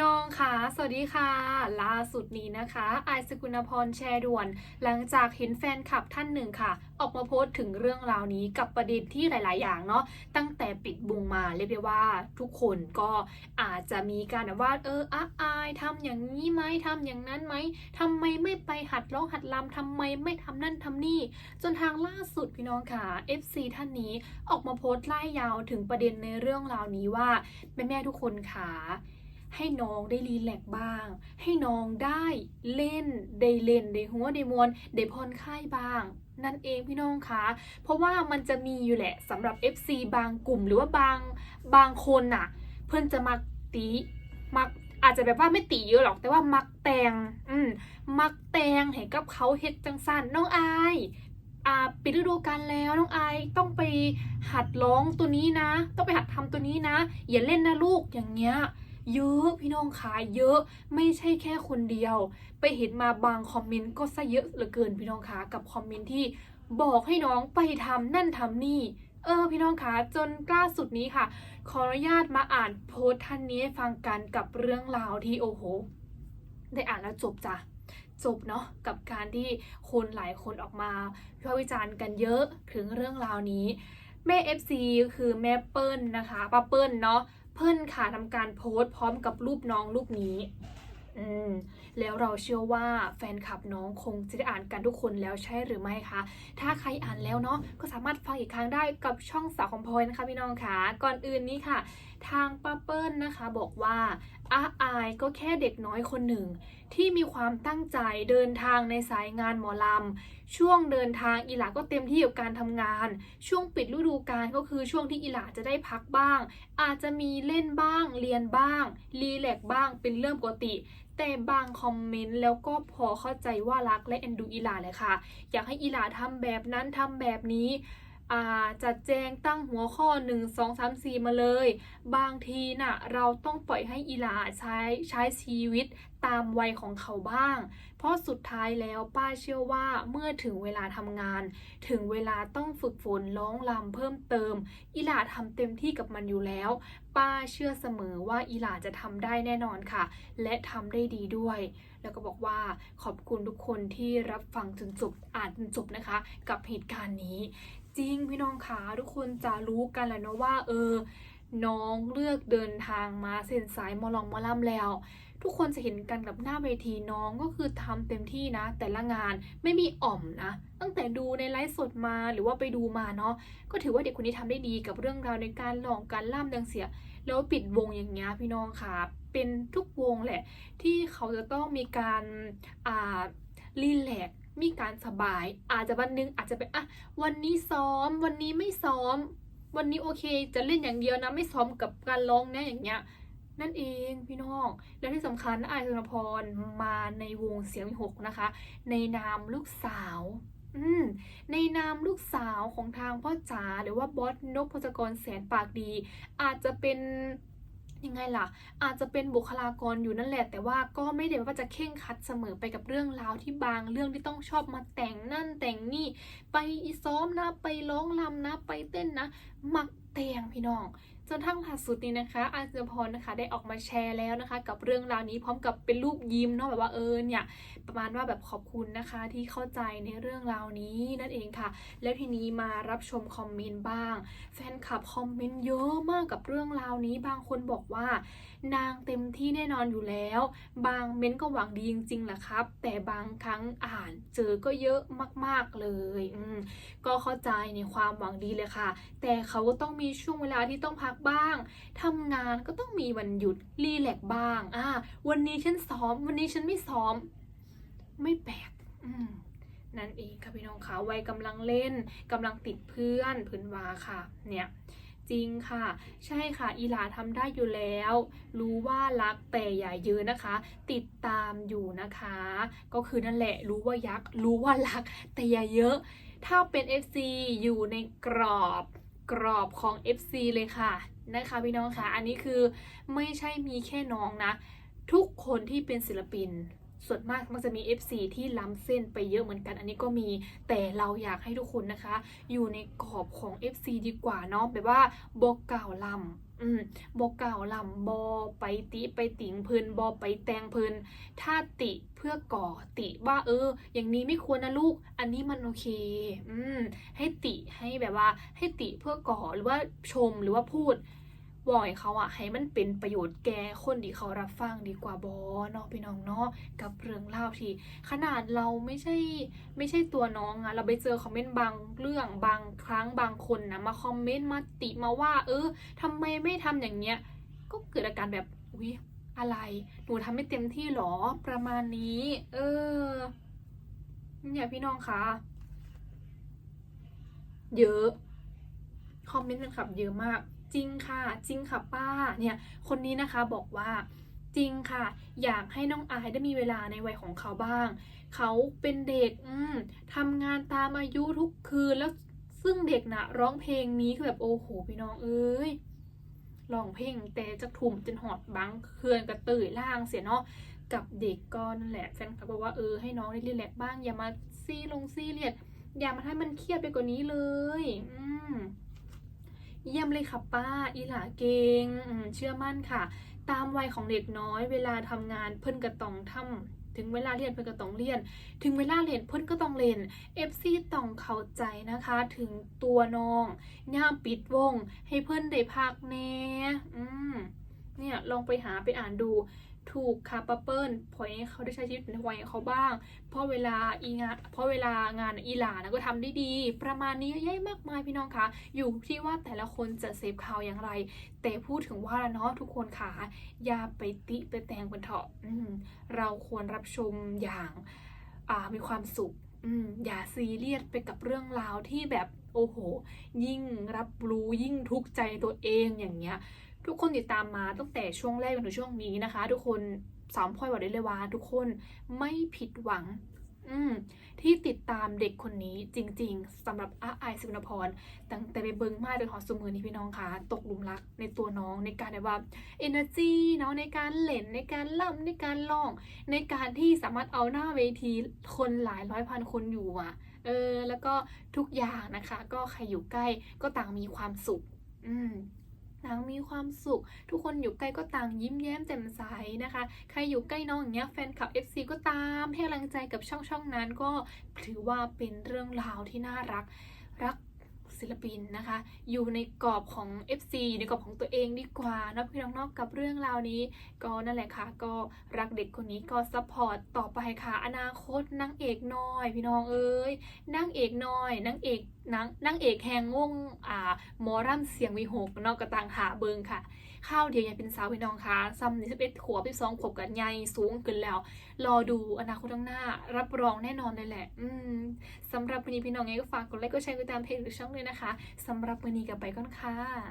น้องค่ะ สวัสดีค่ะ ล่าสุดนี้นะคะไอายสกุณพรแชร์ด่วน หลังจากเห็นแฟนคลับท่านหนึ่งค่ะ ออกมาโพสต์ถึงเรื่องราวนี้กับประเด็นที่หลาย ๆ อย่างเนาะ ตั้งแต่ปิดบุงมาเรียกได้ว่าทุกคนก็อาจจะมีการแบบว่าเอออะอายทำอย่างนี้ไหมทำอย่างนั้นไหมทำไมไม่ไปหัดร้องหัดรำทำไมไม่ทำนั่นทำนี่ จนทางล่าสุดพี่น้องค่ะ FC ท่านนี้ออกมาโพสต์ไล่ยาวถึงประเด็นในเรื่องราวนี้ว่าแม่ๆทุกคนค่ะ ให้น้องได้รีแลกซ์บ้าง ให้น้องได้เล่น ได้เล่น ได้หัว ได้มวนได้ผ่อนคลายบ้าง นั่นเองพี่น้องคะ เพราะว่ามันจะมีอยู่แหละสำหรับ FC บางกลุ่มหรือว่าบางบางคนน่ะ เพื่อนจะมักตีมักอาจจะแบบว่าไม่ตีเยอะหรอก แต่ว่ามักแตง อืม มักแตงให้กับเขาเฮ็ดจังสันน้องอายอ่าปิดฤดูกาลแล้วน้องอายต้องไปหัดร้องตัวนี้นะ ต้องไปหัดทำตัวนี้นะ อย่าเล่นนะลูกอย่างเงี้ย เยอะพี่น้องคะเยอะไม่ใช่แค่คนเดียว ไปเห็นมาบางคอมเมนต์ก็ซะเยอะเหลือเกินพี่น้องคะกับคอมเมนต์ที่บอกให้น้องไปทำนั่นทำนี่เออพี่น้องคะจนล่าสุดนี้ค่ะ ขออนุญาตมาอ่านโพสต์ท่านนี้ให้ฟังกันกับเรื่องราวที่โอ้โห ได้อ่านแล้วจบจ้ะจบเนาะกับการที่คนหลายคนออกมาวิพากษ์วิจารณ์กันเยอะถึงเรื่องราวนี้ แม่ FC คือแม่เปิ้ลนะคะป้าเปิ้ลเนาะ เปิ้ลค่ะทำการโพสต์พร้อมกับรูปน้องรูปนี้ อืม แล้วเราเชื่อว่าแฟนคลับน้องคงจะได้อ่านกันทุกคนแล้วใช่หรือไม่คะ ถ้าใครอ่านแล้วเนาะก็สามารถฟังอีกครั้งได้กับช่องสาวของพลอยนะคะพี่น้องค่ะ ก่อนอื่นนี้ค่ะ ทางป้าเปิ้ลนะคะบอกว่าอาอายก็แค่เด็กน้อยคนหนึ่ง ที่มีความตั้งใจเดินทางในสายงานหมอลำ ช่วงเดินทางอีหลาก็เต็มที่กับการทำงาน ช่วงปิดฤดูกาลก็คือช่วงที่อีหลาจะได้พักบ้าง อาจจะมีเล่นบ้าง เรียนบ้าง รีแลกบ้างเป็นเรื่องปกติแต่บางคอมเมนต์แล้วก็พอเข้าใจว่ารักและเอ็นดูอีหลาเลยค่ะ อยากให้อีหลาทำแบบนั้นทำแบบนี้ จัดแจงตั้งหัวข้อ 1 2 3 4 มาเลย บางทีน่ะเราต้องปล่อยให้อีหลาใช้ใช้ชีวิตตามวัยของเขาบ้าง เพราะสุดท้ายแล้วป้าเชื่อว่าเมื่อถึงเวลาทำงาน ถึงเวลาต้องฝึกฝนร้องรำเพิ่มเติม อีหลาทำเต็มที่กับมันอยู่แล้ว ป้าเชื่อเสมอว่าอีหลาจะทำได้แน่นอนค่ะ และทำได้ดีด้วย แล้วก็บอกว่าขอบคุณทุกคนที่รับฟังจนจบอ่านจนจบนะคะ กับเหตุการณ์นี้ ริงพี่น้องคะทุกคนจะรู้กันแหละเนาะว่า เออ น้องเลือกเดินทางมาเส้นสายมอลองมอลำแล้ว ทุกคนจะเห็นกันกับหน้าเวทีน้องก็คือทำเต็มที่นะ แต่ละงานไม่มีอ่อมนะ ตั้งแต่ดูในไลฟ์สดมาหรือว่าไปดูมาเนาะก็ถือว่าเด็กคนนี้ทำได้ดีกับเรื่องราวในการลองการล่ำดังเสีย แล้วปิดวงอย่างเงี้ยพี่น้องค่ะเป็นทุกวงแหละ ที่เขาจะต้องมีการอ่ารีแลก มีการสบาย อาจจะวันหนึงอาจจะเป็นอะวันนี้ซ้อม วันนี้ไม่ซ้อม วันนี้โอเค จะเล่นอย่างเดียวนะไม่ซ้อมกับการร้องนะอย่างเงี้ยนั่นเองพี่น้อง แล้วที่สำคัญอายสุนพรมาในวงเสียงหกนะคะ ในนามลูกสาวอืมในนามลูกสาวของทางพ่อจ๋าหรือว่าบอสนกพจกรแสนปากดี อาจจะเป็น ยังไงล่ะ อาจจะเป็นบุคลากรอยู่นั่นแหละ แต่ว่าก็ไม่ได้ว่าจะเข่งคัดเสมอไปกับเรื่องราวที่บางเรื่องที่ต้องชอบมาแต่งนั่นแต่งนี่ ไปซ้อมนะไปร้องลำนะ ไปเต้นนะ มักแต่งพี่น้อง จนทั้งล่าสุดนี้นะคะอาจารย์พรนะคะได้ออกมาแชร์แล้วนะคะ กับเรื่องราวนี้พร้อมกับเป็นรูปยิ้มเนาะแบบว่าเออเนี่ยประมาณว่าแบบขอบคุณนะคะที่เข้าใจในเรื่องราวนี้นั่นเองค่ะ แล้วทีนี้มารับชมคอมเมนต์บ้าง แฟนคลับคอมเมนต์เยอะมากกับเรื่องราวนี้ บางคนบอกว่า นางเต็มที่แน่นอนอยู่แล้ว บางเม้นต์ก็หวังดีจริงๆแหละครับ แต่บางครั้งอ่านเจอก็เยอะมากๆเลยอืก็เข้าใจในความหวังดีเลยค่ะ แต่เขาก็ต้องมีช่วงเวลาที่ต้องพักบ้างทำงานก็ต้องมีวันหยุดรีแลกซ์บ้างอ่าวันนี้ฉันซ้อม วันนี้ฉันไม่ซ้อม ไม่แปลกนั่นเองค่ะพี่น้องคะวัยกำลังเล่นกำลังติดเพื่อนพื้นวาค่ะ เนี่ยจริงค่ะ ใช่ค่ะ อีหลาทำได้อยู่แล้ว รู้ว่ารักแต่อย่าเยอะนะคะ ติดตามอยู่นะคะ ก็คือนั่นแหละรู้ว่ายักษ์รู้ว่ารักแต่อย่าเยอะ ถ้าเป็น FC อยู่ในกรอบ กรอบของ FC เลยค่ะนะคะพี่น้องค่ะ อันนี้คือไม่ใช่มีแค่น้องนะ ทุกคนที่เป็นศิลปิน ส่วนมากมักจะมี FC ที่ล้ำเส้นไปเยอะเหมือนกัน อันนี้ก็มีแต่เราอยากให้ทุกคนนะคะ อยู่ในกรอบของ FC ดีกว่าเนาะแบบว่าบอกกล่าวลำ อืมบกล่าวลำบอไปติไปติงเพิ่นบอไปแตงเพิ่นถ้าติเพื่อก่อติว่าเออ อย่างนี้ไม่ควรนะลูก อันนี้มันโอเค อืมให้ติให้แบบว่าให้ติเพื่อก่อหรือว่าชมหรือว่าพูด วอยเขาอะให้มันเป็นประโยชน์แก่คนที่เขารับฟังดีกว่าบอเนาะพี่น้องเนาะกับเรื่องเล่าที่ขนาดเราไม่ใช่ไม่ใช่ตัวน้องอะเราไปเจอคอมเมนต์บางเรื่องบางครั้งบางคนนะมาคอมเมนต์มาติมาว่า เออทำไมไม่ทำอย่างเงี้ยก็เกิดอาการแบบอุ๊ยอะไร หนูทำไม่เต็มที่หรอประมาณนี้ เออเนี่ยพี่น้องคะเยอะคอมเมนต์แฟนคลับเยอะมาก จริงค่ะ จริงค่ะป้าเนี่ยคนนี้นะคะบอกว่าจริงค่ะ อยากให้น้องอายได้มีเวลาในวัยของเขาบ้าง เขาเป็นเด็กอืมทำงานตามอายุทุกคืนแล้วซึ่งเด็กนะร้องเพลงนี้คือแบบโอ้โหพี่น้องเอ้ยร้องเพลงแต่จะทุ่มจนหอดบังเคลื่อนกระตือล่างเสียเนาะกับเด็กก็นั่นแหละแฟนคลับบอกว่าเออให้น้องได้รีแลกบ้างอย่ามาซีลงซีเรียสอย่ามาให้มันเครียดไปกว่านี้เลย อืม เยี่ยมเลยค่ะป้า อีหลาเก่งเชื่อมั่นค่ะ ตามวัยของเด็กน้อย เวลาทำงานเพิ่นก็ต้องทำถึงเวลาเรียนเพิ่นก็ต้องเรียน ถึงเวลาเล่นเพิ่นก็ต้องเล่นเอฟซีต้องเข้าใจนะคะ ถึงตัวน้องย่ามปิดวง ให้เพิ่นได้พักแน่อืมเนี่ยลองไปหาไปอ่านดู ถูกค่ะป้าเปิลพอยให้เขาได้ใช้ชีวิตในวัยของเขาบ้าง เพราะเวลาอีงานเพราะเวลางานอีหลานะก็ทำได้ดี ประมาณนี้เยอะแยะมากมายพี่น้องคะอยู่ที่ว่าแต่ละคนจะเสพข่าวอย่างไร แต่พูดถึงว่าล้วเนาะทุกคนค่ะอย่าไปติไปแตงกันเถอะเราควรรับชมอย่างามีความสุขออย่าซีเรียสไปกับเรื่องราวที่แบบโอ้โห ยิ่งรับรู้ยิ่งทุกข์ใจตัวเองอย่างเงี้ย ทุกคนติดตามมาตั้งแต่ช่วงแรกจนถึงช่วงนี้นะคะ ทุกคนสามพลอยบอกได้เลยว่า ทุกคนไม่ผิดหวัง อืมที่ติดตามเด็กคนนี้จริง ๆสำหรับอาไอสุนพรตั้งแต่ไปเบิ้งมาจนหอสมือนี้พี่น้องคะตกหลุมรักในตัวน้องในการแบบว่า energy เนาะในการเล่นในการล่ำในการร้อง ในการที่สามารถเอาหน้าเวทีคนหลายร้อยพันคนอยู่อะเออแล้วก็ทุกอย่างนะคะ ก็ใครอยู่ใกล้ก็ต่างมีความสุข อืม นางมีความสุข ทุกคนอยู่ใกล้ก็ต่างยิ้มแย้มแจ่มใสนะคะ ใครอยู่ใกล้น้องอย่างเงี้ยแฟนคลับ FC ก็ตามให้กำลังใจกับช่องช่องนั้นก็ถือว่าเป็นเรื่องราวที่น่ารักรัก ศิลปินนะคะ อยู่ในกรอบของ FC อยู่ในกรอบของตัวเองดีกว่านะพี่น้องนอกกับเรื่องราวนี้ ก็นั่นแหละค่ะ ก็รักเด็กคนนี้ก็ซัพพอร์ตต่อไปค่ะ อนาคตนางเอกน้อย พี่น้องเอ้ยนางเอกน้อยนางเอกนางนางเอกแหงวงอ่าหมอร่ำเสียงวีหกนอกกระตังหาเบิงค่ะข้าวเดียวยังเป็นสาวพี่น้องค่ะซ้ำในสิบเอ็ดขวบสิบสองขวบกันใหญ่สูงเกินแล้ว รอดูอนาคตข้างหน้า รับรองแน่นอนเลยแหละ อืมสำหรับวันนี้พี่น้องไงก็ฝากกดไลค์กดแชร์กดติดตามเพจหรือช่องด้วยนะะคะสำหรับวันนี้กับไปก่อนค่ะ